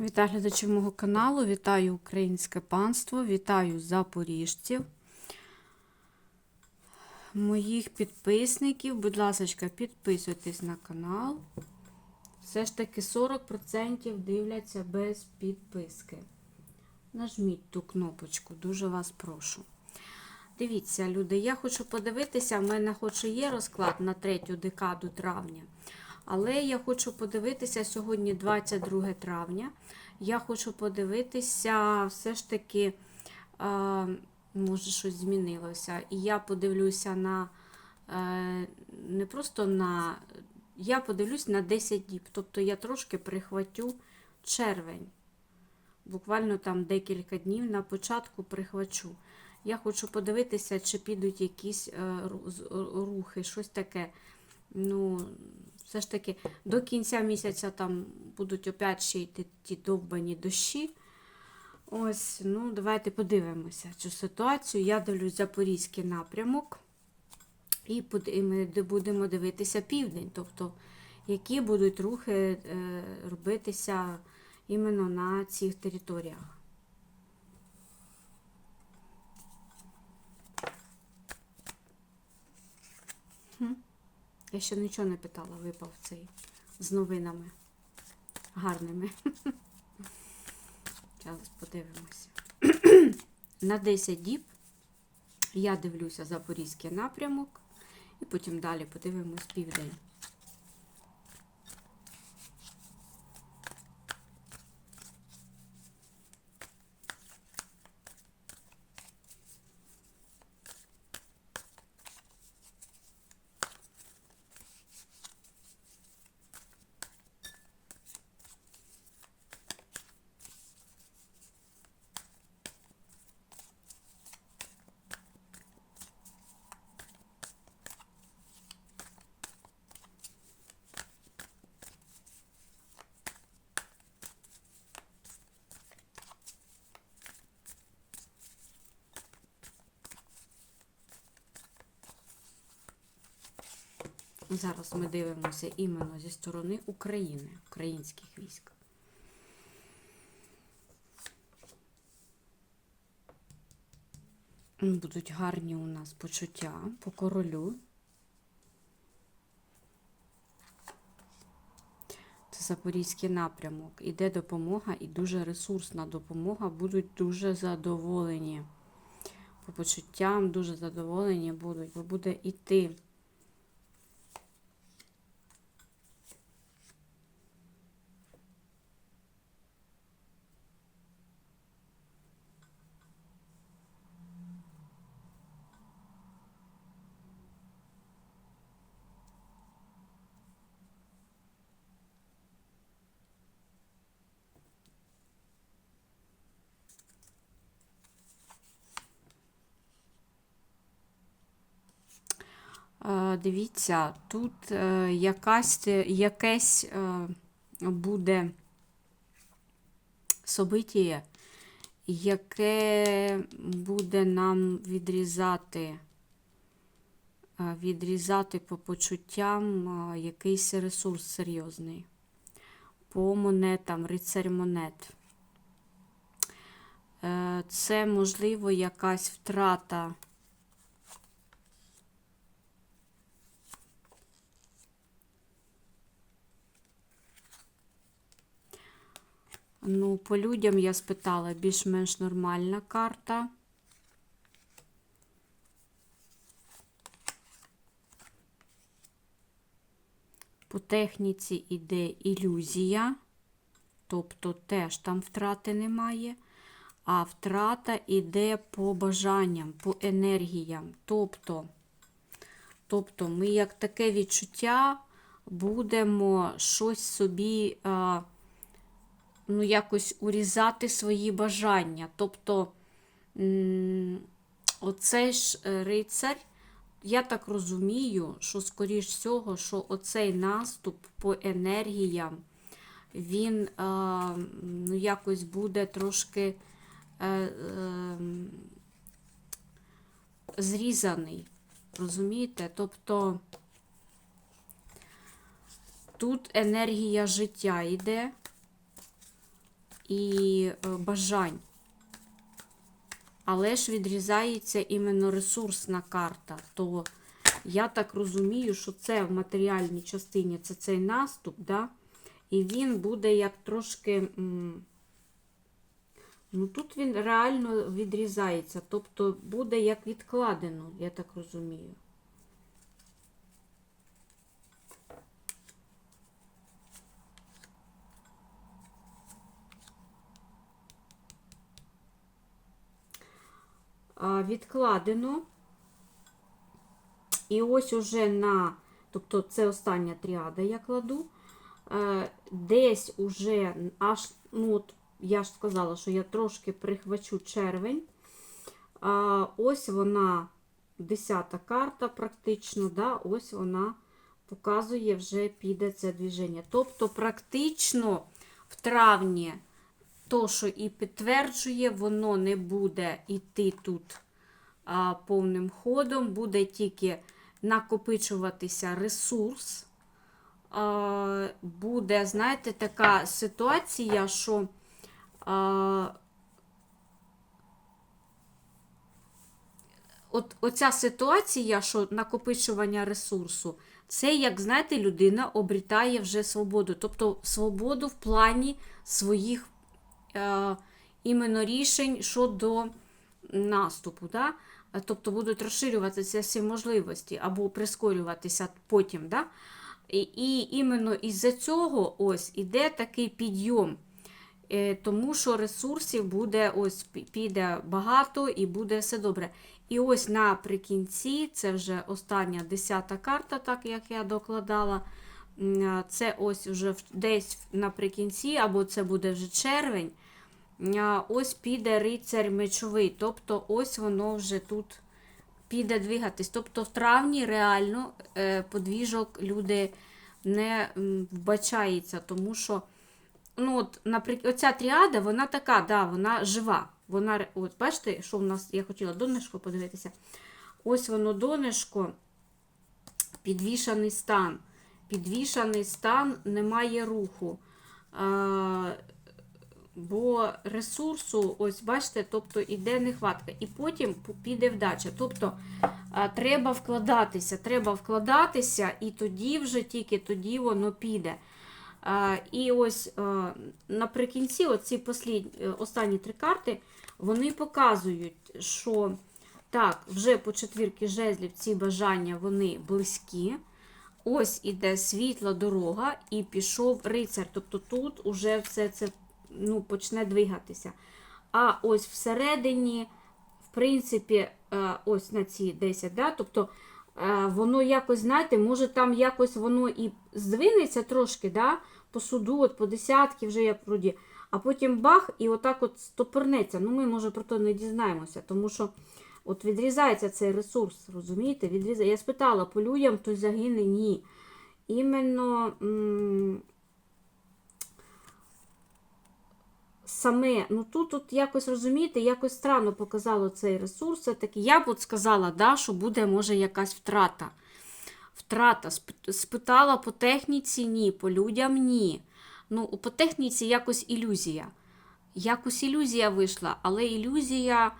Вітаю глядачів мого каналу, вітаю українське панство, вітаю запоріжців, моїх підписників. Будь ласка, підписуйтесь на канал. Все ж таки 40% дивляться без підписки. Нажміть ту кнопочку, дуже вас прошу. Дивіться, люди, я хочу подивитися, в мене хоч і є розклад на третю декаду травня. Але я хочу подивитися сьогодні 22 травня. Я хочу подивитися, все ж таки, може, щось змінилося. І я подивлюся на е, не просто на. Я подивлюсь на 10 діб. Тобто я трошки прихватю червень. Буквально там декілька днів на початку прихвачу. Я хочу подивитися, чи підуть якісь е, рухи, щось таке. Ну, все ж таки, до кінця місяця там будуть опять ще йти ті довбані дощі. Ось, ну, давайте подивимося цю ситуацію. Я дивлюсь Запорізький напрямок. І ми будемо дивитися південь, тобто які будуть рухи е, робитися іменно на цих територіях. Хм. Я ще нічого не питала, випав цей з новинами гарними. Зараз подивимося. На 10 діб я дивлюся Запорізький напрямок, і потім далі подивимось південь. Зараз ми дивимося іменно зі сторони України, українських військ. Будуть гарні у нас почуття по королю. Це Запорізький напрямок. Іде допомога і дуже ресурсна допомога. Будуть дуже задоволені. По почуттям дуже задоволені будуть, бо буде йти. Е, Дивіться, тут е, якась, якесь е, буде событие, яке буде нам відрізати, е, відрізати по почуттям якийсь ресурс серйозний. По монетам, рицарь монет. Це, можливо, якась втрата. Ну, по людям я спитала більш-менш нормальна карта. По техніці йде ілюзія, тобто теж там втрати немає. А втрата йде по бажанням, по енергіям. Тобто, тобто ми як таке відчуття будемо щось собі. А, ну, якось урізати свої бажання. Тобто, оцей ж е, рицар, я так розумію, що, скоріш всього, що оцей наступ по енергіям, він е, ну, якось буде трошки е, зрізаний. Розумієте? Тобто тут енергія життя йде. І е, бажань. Але ж відрізається іменно ресурсна карта. То я так розумію, що це в матеріальній частині це цей наступ, да? і він буде як трошки. Ну, тут він реально відрізається, тобто буде як відкладено, я так розумію. Відкладено. І ось уже на, тобто це остання тріада я кладу. Е, Десь уже аж, ну от я ж сказала, що я трошки прихвачу червень. Ось вона, десята карта, практично, да, ось вона показує, вже піде це движення. Тобто, практично в травні то, що і підтверджує, воно не буде йти тут а, повним ходом, буде тільки накопичуватися ресурс. А, буде, знаєте, така ситуація, що а, от, оця ситуація, що накопичування ресурсу, це, як знаєте, людина обрітає вже свободу. Тобто свободу в плані своїх іменно рішень щодо наступу. Да? Е, Тобто будуть розширюватися всі можливості або прискорюватися потім. Да? І, і іменно із-за цього ось іде такий підйом. Е, Тому що ресурсів буде ось піде багато і буде все добре. І ось наприкінці, це вже остання десята карта, так як я докладала. Це ось вже десь наприкінці, або це буде вже червень. Ось піде рицарь мечовий. Тобто, ось воно вже тут піде двигатись. Тобто в травні реально е, подвіжок люди не вбачається, тому що ну, от, наприклад, оця тріада, вона така, да, вона жива. Вона, от бачите, що в нас, я хотіла донечко подивитися. Ось воно донечко, підвішаний стан. Підвішаний стан, немає руху. А, бо ресурсу, ось бачите, тобто іде нехватка. І потім піде вдача. Тобто а, треба вкладатися, треба вкладатися, і тоді вже тільки тоді воно піде. А, І ось наприкінці, оці е, останні три карти, вони показують, що так, вже по четвірки жезлів ці бажання вони близькі. Ось іде світла дорога, і пішов рицар. Тобто тут уже все це ну, почне двигатися. А ось всередині, в принципі, е, ось на ці 10, да, тобто е, воно якось, знаєте, може там якось воно і здвинеться трошки, да, по суду, от по десятки, вже як вроді, а потім бах, і отак от стопорнеться. Ну, ми, може, про то не дізнаємося, тому що от відрізається цей ресурс, розумієте? Відрізає. Я спитала, по людям хтось загине? Ні. Іменно. м, саме, ну тут от якось розумієте, якось странно показало цей ресурс. Все-таки я б от сказала, да, що буде, може, якась втрата. Втрата. Спитала по техніці ні, по людям ні. Ну, по техніці якось ілюзія. Якось ілюзія вийшла, але ілюзія,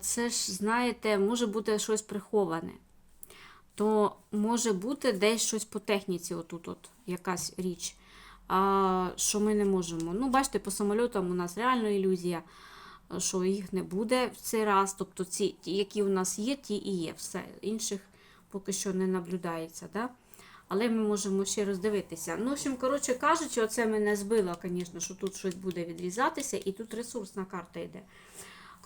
це ж, знаєте, може бути щось приховане. То може бути десь щось по техніці, отут, от якась річ що ми не можемо. Ну, бачите, по самольотам у нас реально ілюзія, що їх не буде в цей раз. Тобто ці, які у нас є, ті і є. Все. Інших поки що не наблюдається. Да? Але ми можемо ще роздивитися. Ну, в общем, коротше кажучи, оце мене збило, звісно, що тут щось буде відрізатися, і тут ресурсна карта йде.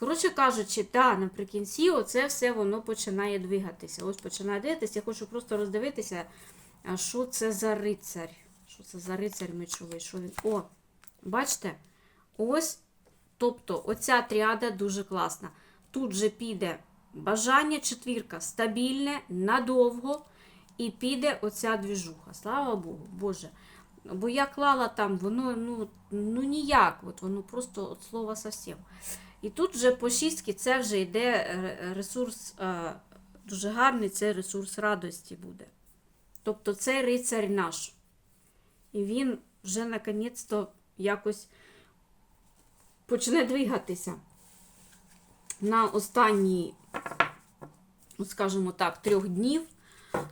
Коротше кажучи, да, наприкінці оце все воно починає двигатися. Ось починає двигатися. Я хочу просто роздивитися, що це за рицар. Що це за рицар мечовий? Що він? О, бачите? Ось, тобто, оця тріада дуже класна. Тут же піде бажання четвірка стабільне, надовго, і піде оця двіжуха. Слава Богу, Боже. Бо я клала там, воно ну, ну ніяк, от воно просто от слова совсем. І тут вже по шістки це вже йде е, ресурс е, дуже гарний, це ресурс радості буде. Тобто це рицарь наш. І він вже наконець-то якось почне двигатися на останні, ну, скажімо так, трьох днів,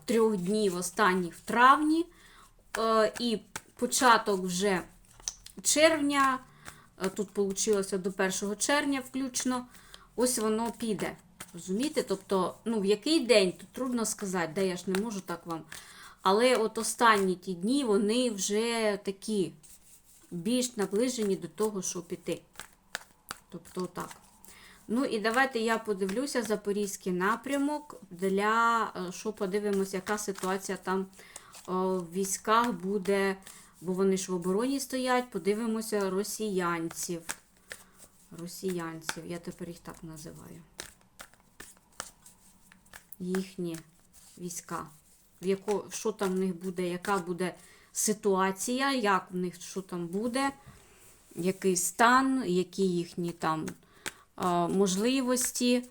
трьох днів останніх в травні, е, і початок вже червня, тут вийшло до 1 червня включно, ось воно піде. Розумієте? Тобто, ну, в який день, тут трудно сказати, де я ж не можу так вам. Але от останні ті дні вони вже такі більш наближені до того, щоб піти. Тобто так. Ну і давайте я подивлюся Запорізький напрямок, для е, що подивимося, яка ситуація там о, в військах буде, бо вони ж в обороні стоять. Подивимося росіянців. Росіянців, я тепер їх так називаю. Їхні війська. В яко, що там в них буде, яка буде ситуація, як в них що там буде, який стан, які їхні там можливості,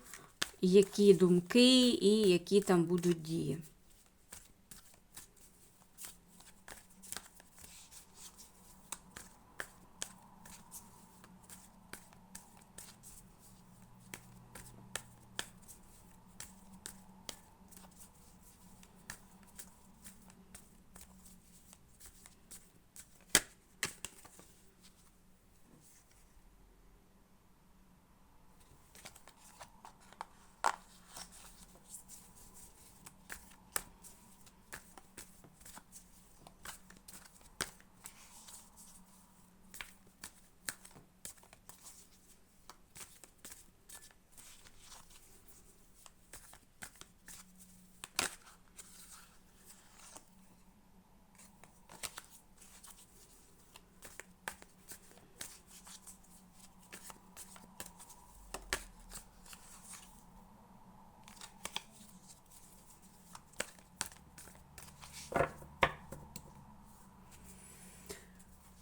які думки і які там будуть дії.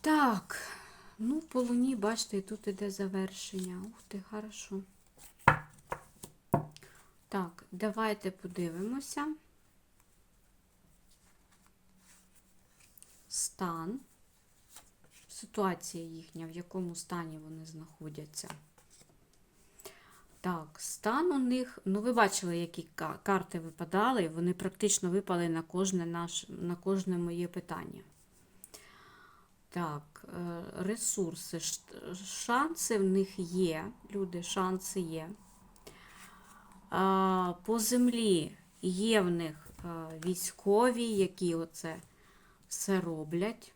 Так, ну, по луні, бачите, тут іде завершення. Ух ти, хорошо. Так, давайте подивимося. Стан. Ситуація їхня, в якому стані вони знаходяться. Так, стан у них, ну ви бачили, які карти випадали, вони практично випали на кожне, наш, на кожне моє питання. Так, е, ресурси, шанси в них є, люди, шанси є. По землі є в них е, військові, які оце все роблять.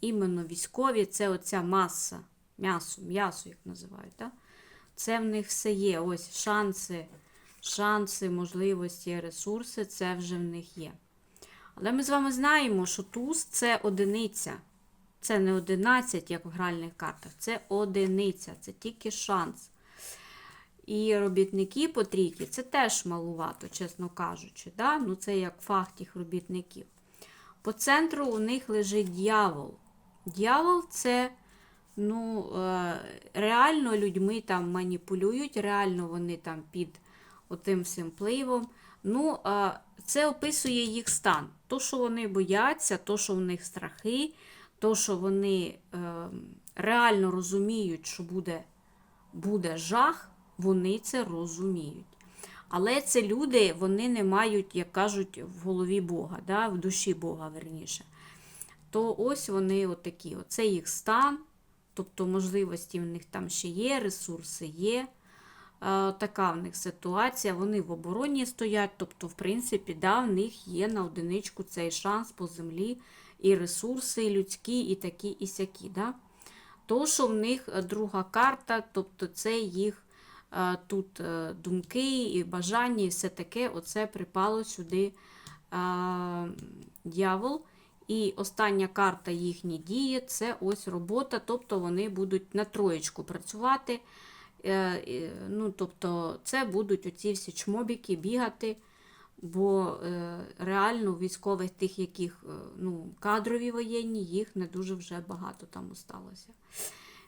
Іменно військові це оця маса, м'ясо, м'ясо, як називають. Да? Це в них все є. Ось шанси, шанси, можливості, ресурси, це вже в них є. Але ми з вами знаємо, що туз це одиниця. Це не 11, як в гральних картах, це одиниця, це тільки шанс. І робітники по трійки це теж малувато, чесно кажучи. Да? Ну, це як фах тих робітників. По центру у них лежить дьявол. Дьявол це ну, е, реально людьми там маніпулюють, реально вони там під отим всім пливом. Ну, е, це описує їх стан. То, що вони бояться, то, що в них страхи, то, що вони е, реально розуміють, що буде, буде жах, вони це розуміють. Але це люди, вони не мають, як кажуть, в голові Бога, да, в душі Бога, верніше. То ось вони отакі. Оце їх стан, тобто можливості в них там ще є, ресурси є. Е, така в них ситуація. Вони в обороні стоять, тобто, в принципі, да, в них є на одиничку цей шанс по землі, і ресурси і людські, і такі, і сякі. Да? То, що в них е, друга карта, тобто це їх е, тут е, думки і бажання, і все таке, оце припало сюди дьявол. І остання карта їхні дії це ось робота, тобто вони будуть на троєчку працювати. Ну, тобто, це будуть оці всі чмобіки бігати, бо е, реально військових тих, яких е, ну, кадрові воєнні, їх не дуже вже багато там осталося.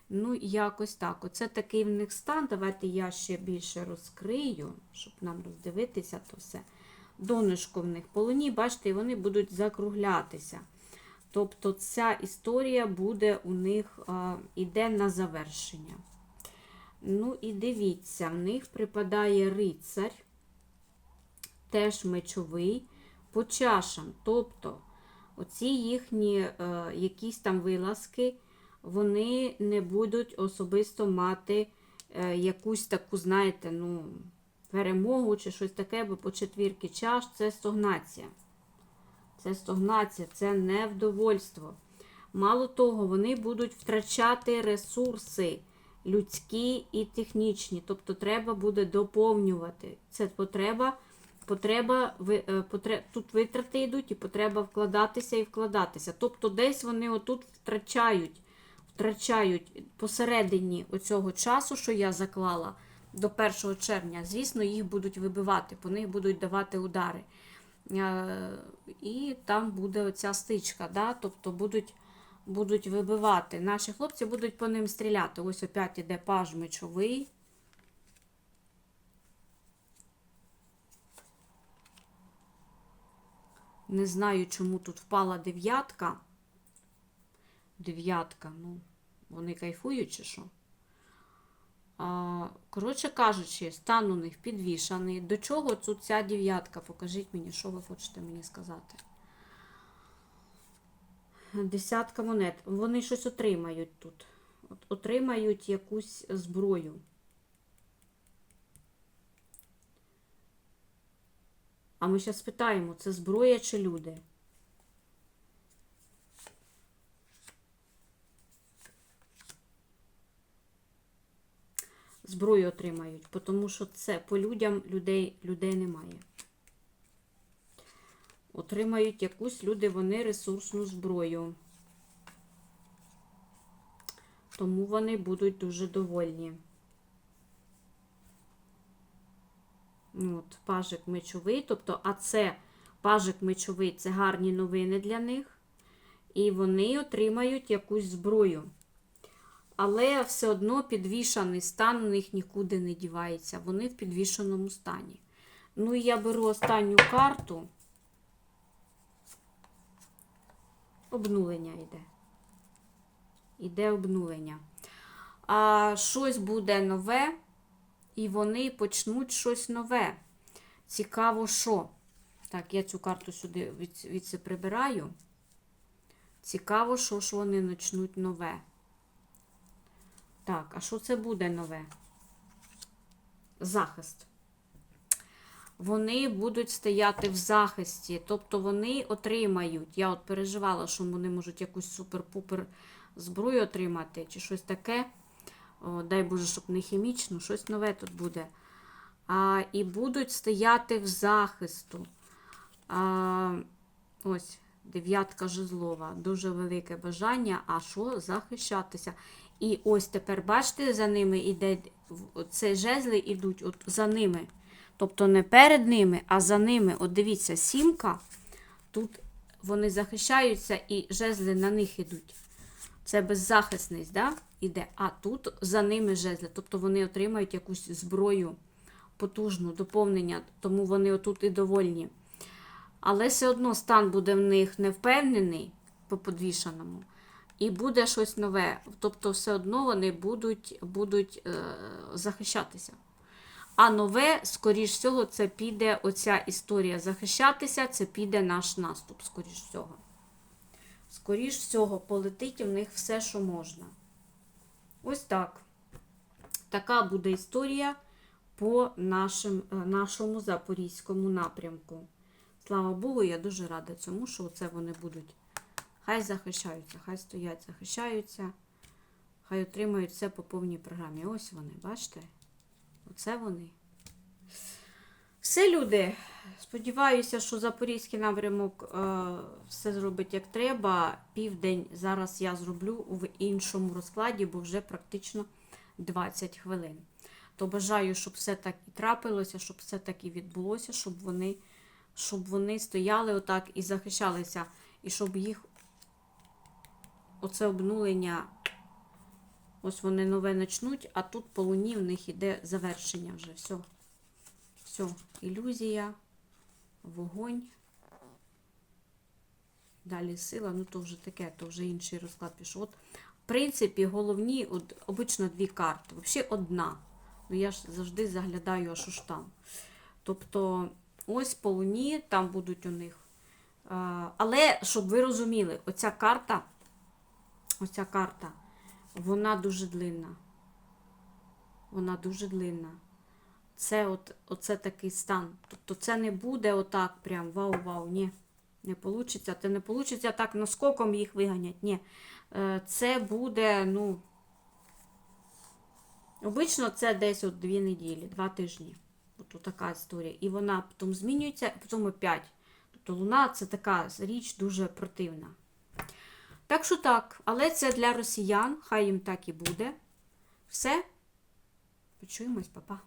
Ну, якось так. Оце такий в них стан. Давайте я ще більше розкрию, щоб нам роздивитися то все. Донышко в них полоні, бачите, і вони будуть закруглятися. Тобто ця історія буде у них а, іде на завершення. Ну і дивіться, в них припадає рицар, теж мечовий, по чашам. Тобто, оці їхні е, якісь там вилазки, вони не будуть особисто мати е, якусь таку, знаєте, ну, перемогу чи щось таке, бо по четвірки чаш це стогнація. Це стогнація, це невдовольство. Мало того, вони будуть втрачати ресурси людські і технічні. Тобто треба буде доповнювати. Це потреба, потреба, е, тут витрати йдуть і потреба вкладатися і вкладатися. Тобто десь вони отут втрачають, втрачають посередині оцього часу, що я заклала до 1 червня. Звісно, їх будуть вибивати, по них будуть давати удари. Е, І там буде оця стичка, да? тобто будуть, будуть вибивати. Наші хлопці будуть по ним стріляти. Ось опять іде паж мечовий. Не знаю, чому тут впала дев'ятка. Дев'ятка, ну, вони кайфують чи що? А, коротше кажучи, стан у них підвішаний. До чого тут ця дев'ятка? Покажіть мені, що ви хочете мені сказати. Десятка монет. Вони щось отримають тут. От, отримають якусь зброю. А ми зараз питаємо, це зброя чи люди? зброю отримають, тому що це по людям людей, людей немає. Отримають якусь люди, вони ресурсну зброю. Тому вони будуть дуже довольні. Ну, От, пажик мечовий, тобто, а це пажик мечовий це гарні новини для них. І вони отримають якусь зброю. Але все одно підвішаний стан у них нікуди не дівається. Вони в підвішеному стані. Ну і я беру останню карту. Обнулення йде. Іде обнулення. А щось буде нове, і вони почнуть щось нове. Цікаво, що. Так, я цю карту сюди від, відси прибираю. Цікаво, що ж вони почнуть нове. Так, а що це буде нове? Захист. Вони будуть стояти в захисті, тобто вони отримають. Я от переживала, що вони можуть якусь супер-пупер зброю отримати, чи щось таке. Дай Боже, щоб не хімічно, щось нове тут буде. А, І будуть стояти в захисту. А, Ось, дев'ятка жезлова. Дуже велике бажання. А що? Захищатися. І ось тепер, бачите, за ними іде це жезли йдуть от за ними. Тобто не перед ними, а за ними. От дивіться, сімка. Тут вони захищаються і жезли на них йдуть. Це беззахисність, да? Іде. А тут за ними жезли. Тобто вони отримають якусь зброю потужну, доповнення, тому вони отут і довольні. Але все одно стан буде в них невпевнений по подвішаному. І буде щось нове. Тобто, все одно вони будуть будуть е, захищатися. А нове, скоріш всього, це піде оця історія захищатися, це піде наш наступ, скоріш всього. Скоріш всього, полетить в них все, що можна. Ось так. Така буде історія по нашим, е, нашому запорізькому напрямку. Слава Богу, я дуже рада цьому, що це вони будуть. Хай захищаються, хай стоять, захищаються, хай отримають все по повній програмі. Ось вони, бачите? Оце вони. Все, люди. Сподіваюся, що Запорізький напрямок е, все зробить як треба. Південь зараз я зроблю в іншому розкладі, бо вже практично 20 хвилин. То бажаю, щоб все так і трапилося, щоб все так і відбулося, щоб вони, щоб вони стояли отак і захищалися, і щоб їх оце обнулення, ось вони нове почнуть, а тут по луні в них іде завершення вже. Все. Все, ілюзія, вогонь. Далі сила, ну то вже таке, то вже інший розклад пішов. От принципі, головні, от, обично дві карти. Взагалі одна. Ну, я ж завжди заглядаю, а що ж там. Тобто, ось по луні, там будуть у них. Але, щоб ви розуміли, оця карта, оця карта, вона дуже длинна. Вона дуже длинна. Це от, оце такий стан. Тобто це не буде отак прям вау-вау, ні. Не получиться. Це не получиться так наскоком їх виганять. Ні. Е, Це буде, ну. Обично це десь от дві неділі, два тижні. От така історія. І вона потім змінюється, і потім опять. Тобто луна це така річ дуже противна. Так що так, але це для росіян, хай їм так і буде. Все. Почуємось, папа.